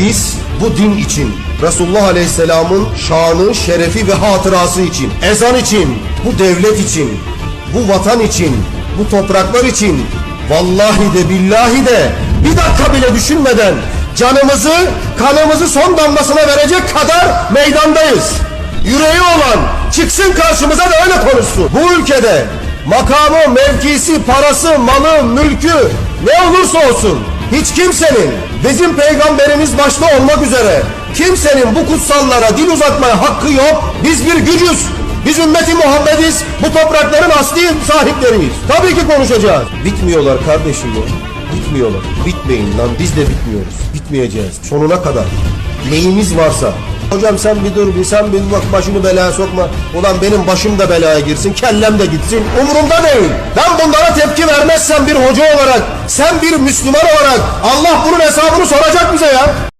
Biz bu din için, Resulullah Aleyhisselam'ın şanı, şerefi ve hatırası için, ezan için, bu devlet için, bu vatan için, bu topraklar için, vallahi de billahi de bir dakika bile düşünmeden canımızı, kanımızı son damlasına verecek kadar meydandayız. Yüreği olan çıksın karşımıza da öyle konuşsun. Bu ülkede makamı, mevkisi, parası, malı, mülkü ne olursa olsun hiç kimsenin bizim peygamberimiz başta olmak üzere kimsenin bu kutsallara dil uzatmaya hakkı yok. Biz bir gücüz. Biz ümmeti Muhammediz. Bu toprakların asli sahipleriyiz. Tabii ki konuşacağız. Bitmiyorlar kardeşim ya. Bitmiyorlar. Bitmeyin lan biz de bitmiyoruz. Bitmeyeceğiz. Sonuna kadar. Neyimiz varsa. Hocam sen bir dur bir sen bir bak başını belaya sokma. Ulan benim başım da belaya girsin. Kellem de gitsin. Umurumda değil. Ben bunlara tepki vermezsem bir hoca olarak sen bir Müslüman olarak Allah bunun hesabını soracak bize ya.